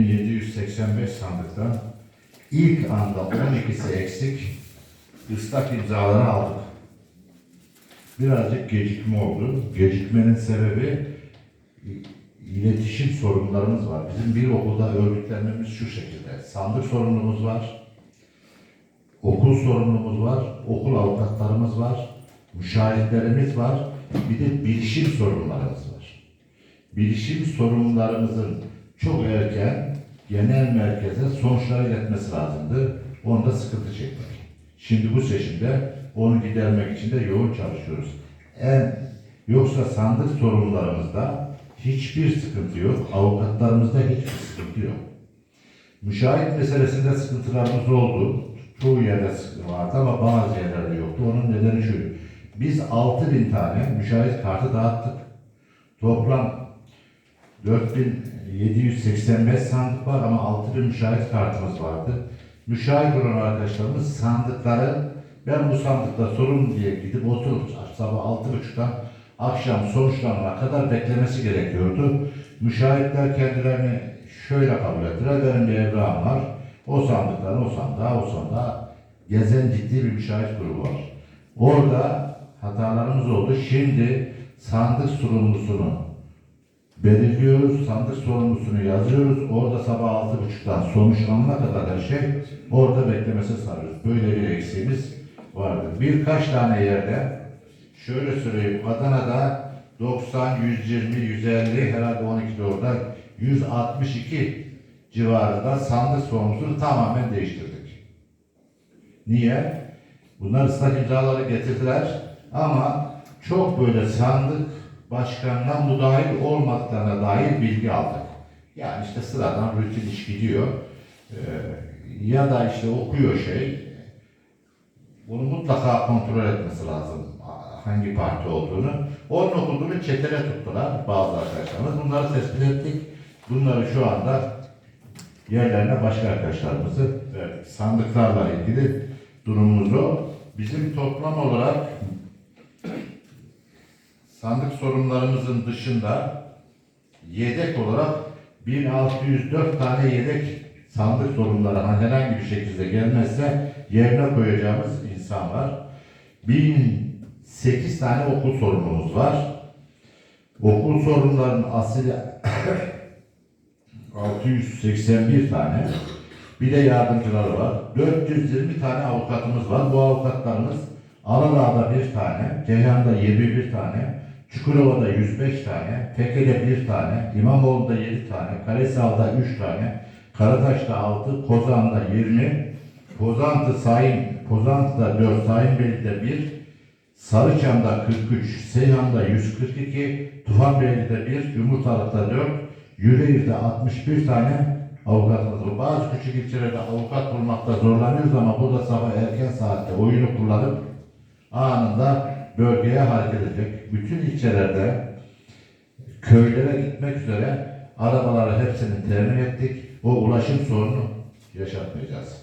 785 sandıktan ilk anda 12'si eksik ıslak imzaları aldık. Birazcık gecikme oldu. Gecikmenin sebebi iletişim sorunlarımız var. Bizim bir okulda örgütlenmemiz şu şekilde. Sandık sorunumuz var. Okul sorunumuz var. Okul avukatlarımız var. Müşahitlerimiz var. Bir de bilişim sorunlarımız var. Bilişim sorunlarımızın çok erken genel merkeze sonuçları iletmesi lazımdı. Onda sıkıntı çektik. Şimdi bu seçimde onu gidermek için de yoğun çalışıyoruz. En yoksa sandık sorunlarımızda hiçbir sıkıntı yok. Avukatlarımızda hiçbir sıkıntı yok. Müşahit meselesinde sıkıntılarımız oldu. Çoğu yerde sıkıntı vardı ama bazı yerlerde yoktu. Onun nedeni şu. Biz 6000 tane müşahit kartı dağıttık. Toplam 4785 sandık var ama 6000 müşahit kartımız vardı. Müşahit olan arkadaşlarımız sandıkları ben bu sandıkta sorun diye gidip oturup sabah 6.30'dan akşam sonuçlanana kadar beklemesi gerekiyordu. Müşahitler kendilerini şöyle kabul ettiler. Benim bir evrağım var. O sandıkları o sandığa o sandığa gezen ciddi bir müşahit grubu var. Orada hatalarımız oldu. Şimdi sandık sorumlusunu belirliyoruz, sandık sorumlusunu yazıyoruz. Orada sabah altı buçuktan sonuçlanana kadar her şey orada beklemesi sarıyoruz. Böyle bir eksiğimiz vardı. Birkaç tane yerde şöyle söyleyeyim Adana'da 90, 120, 150 herhalde 12'de orada 162 civarında sandık sorumlusunu tamamen değiştirdik. Niye? Bunlar ıslak imzaları getirdiler ama çok böyle sandık başkanından müdahil olmaklarına dair bilgi aldık. Yani işte sıradan rutin iş gidiyor. Ee, ya da işte okuyor şey. Bunu mutlaka kontrol etmesi lazım hangi parti olduğunu. Onun okuduğunu çetele tuttular bazı arkadaşlarımız. Bunları tespit ettik. Bunları şu anda yerlerine başka arkadaşlarımızı verdik. Sandıklarla ilgili durumumuz o. Bizim toplam olarak sandık sorunlarımızın dışında yedek olarak 1604 tane yedek sandık sorunları herhangi bir şekilde gelmezse yerine koyacağımız insan var. 1008 tane okul sorunumuz var. Okul sorunlarının asili 681 tane. Bir de yardımcıları var. 420 tane avukatımız var. Bu avukatlarımız Aladağ'da bir tane, Ceyhan'da 21 tane, Çukurova'da 105 tane, Fekke'de bir tane, İmamoğlu'da 7 tane, Kalesal'da 3 tane, Karataş'ta 6, Kozan'da 20, Pozantı Sayın, Pozantı'da 4, Sayınbeyli'de 1, Sarıçam'da 43, Seyhan'da 142, Tufanbeyli'de 1, Yumurtalık'ta 4, Yüreğir'de 61 tane avukatımız var. Bazı küçük ilçelerde avukat bulmakta zorlanıyoruz ama burada sabah erken saatte oyunu kullanıp anında bölgeye hareket edecek. Bütün ilçelerde köylere gitmek üzere arabaları hepsini temin ettik. O ulaşım sorunu yaşatmayacağız.